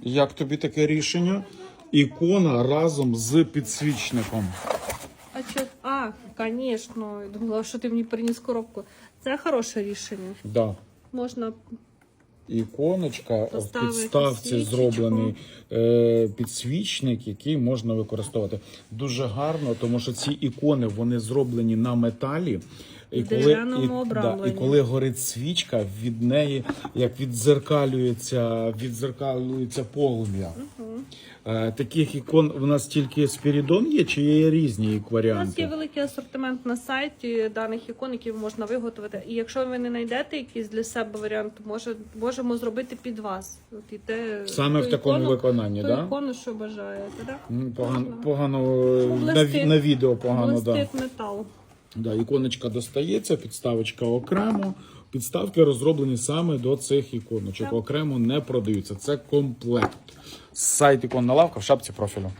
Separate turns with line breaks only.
Як тобі таке рішення? Ікона разом з підсвічником.
А чо? А, звісно. Думала, що ти мені приніс коробку. Це хороше рішення.
Да.
Можна
Іконочка в підставці
свічечку.
зроблений е, підсвічник, який можна використовувати. Дуже гарно, тому що ці ікони вони зроблені на металі. І коли, і, да, і коли горить свічка, від неї як відзеркалюється, відзеркалюється полум'я. Таких ікон у нас тільки Спірідон є, чи є різні варіанти?
У нас є великий асортимент на сайті даних ікон, які можна виготовити. І якщо ви не знайдете якийсь для себе варіант, може, можемо зробити під вас. От і те,
Саме в такому
ікону,
виконанні,
ту
да?
ікону, що бажаєте, да?
Погано, погано е, на, на відео погано, да.
Метал.
Да, іконочка достається, підставочка окремо. Підставки розроблені саме до цих іконочок. Окремо не продаються. Це комплект. Сайт іконна лавка в шапці профілю.